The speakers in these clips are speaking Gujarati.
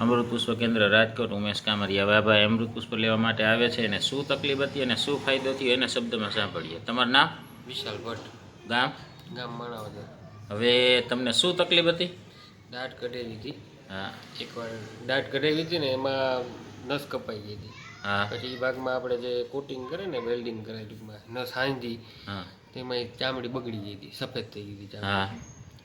અમૃત પુષ્પ કેન્દ્ર રાજકોટ ઉમેશ કામરિયા આ અમૃત પુષ્પ લેવા માટે આવે છે અને શું તકલીફ હતી અને શું ફાયદો થયો એના શબ્દમાં સાંભળીએ. તમારું નામ? વિશાલ ભટ્ટ. ગામ? ગામ માણાવદર. હવે તમને શું તકલીફ હતી? દાઢ કઢાવી હતી. હા. એકવાર દાઢ કઢાવી હતી ને એમાં નસ કપાઈ ગઈ હતી. હા. પછી એ ભાગમાં આપણે જે કોટિંગ કરે ને વેલ્ડિંગ કરે ટૂંકમાં નસ હાંધી હા. તેમાં એક ચામડી બગડી ગઈ હતી સફેદ થઈ ગઈ હતી ચામડી. હા.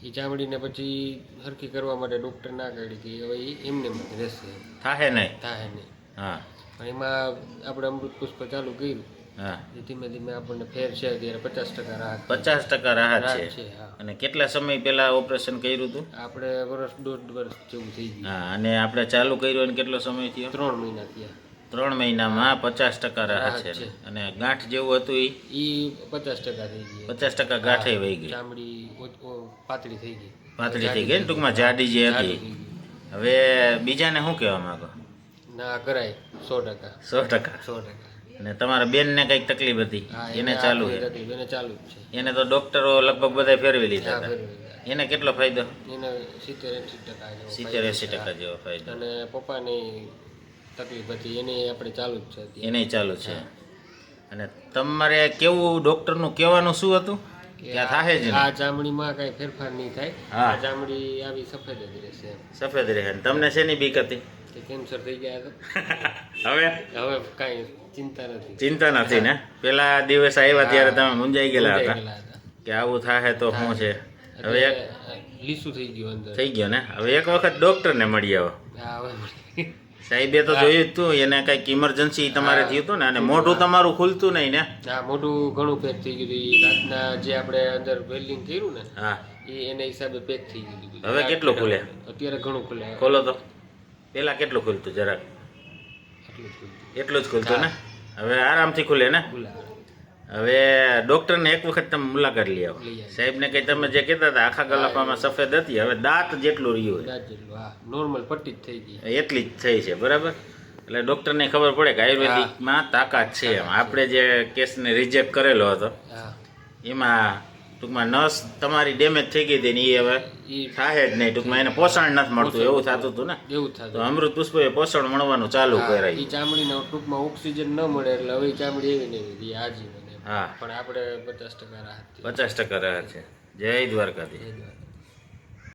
એ ચામડીને પછી હરખી કરવા માટે ડૉક્ટર ના કાઢી કે હવે એ એમને એમ રહેશે. થાહે નહીં? થાહે નહીં. હા. પણ એમાં આપણે અમૃત પુષ્પ ચાલુ કર્યું. હા. ધીમે ધીમે આપણને ફેર છે અત્યારે પચાસ ટકા રાહત પચાસ ટકા રાહત છે. અને કેટલા સમય પહેલા ઓપરેશન કર્યું હતું? આપણે વર્ષ દોઢ વર્ષ જેવું થઈ ગયું. હા અને આપણે ચાલુ કર્યું અને કેટલો સમય થયો? ત્રણ મહિના થયા. ત્રણ મહિનામાં પચાસ ટકા રાહત છે. અને ગાંઠ જેવું હતું એ પચાસ ટકા થઈ ગઈ. પચાસ ટકા ગાંઠે વહી ગઈ. ચામડી પાતળી થઈ ગઈ. પાતળી થઈ ગઈ ટૂંકમાં જાડી જે હતી. હવે બીજાને શું કહેવા માંગો? ના કરાય. સો ટકા. સો ટકા. સો ટકા. અને તમારા બેનને કંઈક તકલીફ હતી? એને ચાલુ છે? એને ચાલુ છે. એને તો ડોક્ટરો લગભગ બધા ફેરવી લીધા હતા. એને કેટલો ફાયદો? એને સિત્તેર એંસી ટકા જેવો સિત્તેર એંસી ટકા જેવો ફાયદો. અને પપ્પાની તકલીફ હતી એને આપણે ચાલુ જ છે એને ચાલુ છે. અને તમારે કેવું ડોક્ટરનું કહેવાનું શું હતું? આ જ આ ચામડીમાં કઈ ફેરફાર નહીં થાય. આ ચામડી આવી સફેદ જ રહેશે સફેદ રહે. તમને શેની બીક હતી? કે કેન્સર થઈ ગયા તો. હવે? હવે કાંઈ ચિંતા નથી. ચિંતા નથી ને? પેલા દિવસ આવ્યા ત્યારે તમે મુંજાઈ ગયેલા હતા? કે આવું થાય તો શું છે? હવે લીસું થઈ ગયું અંદર. થઈ ગયો ને? હવે એક વખત ડોક્ટરને મળી આવો. હા, હવે સાહેબે તો જોયું જ તું એને કંઈક ઇમરજન્સી તમારે થયું હતું ને અને મોઢું તમારું ખુલતું નહીં ને. હા મોઢું ઘણું પેક થઈ ગયું હતું. રાતના જે આપણે અંદર વેલ્ડિંગ કર્યું ને હા. એ એના હિસાબે પેક થઈ ગયું હવે કેટલું ખુલે? અત્યારે ઘણું ખુલે. ખોલો તો. પેલા કેટલું ખુલતું જરાક? એટલું જ એટલું જ ખુલતું ને? હવે આરામથી ખુલે ને? ખુલે. હવે ડોક્ટરને એક વખત તમે મુલાકાત લઈ આવો. સાહેબને કઈ તમે જે કહેતા હતા આખા ગલાફામાં સફેદ હતી હવે દાંત જેટલું રહ્યું હોય નોર્મલ પટ્ટી જ થઈ ગઈ. એટલી જ થઈ છે બરાબર? એટલે ડોક્ટરને ખબર પડે કે આયુર્વેદિકમાં તાકાત છે એમ. આપણે જે કેસને રિજેક્ટ કરેલો હતો એમાં ટૂંકમાં નસ તમારી ડેમેજ થઈ ગઈ હતી ને એ હવે એ થાય જ નહીં ટૂંકમાં એને પોષણ નથી મળતું એવું થતું હતું ને? એવું થતું અમૃત પુષ્પે પોષણ મળવાનું ચાલુ એ કરાયું. ચામડીને ટૂંકમાં ઓક્સિજન ન મળે એટલે હવે ચામડી એવી નહીં આજીવન. હા. પણ આપણે પચાસ ટકા રાહત પચાસ ટકા રહે છે. જય દ્વારકાથી જય વાત.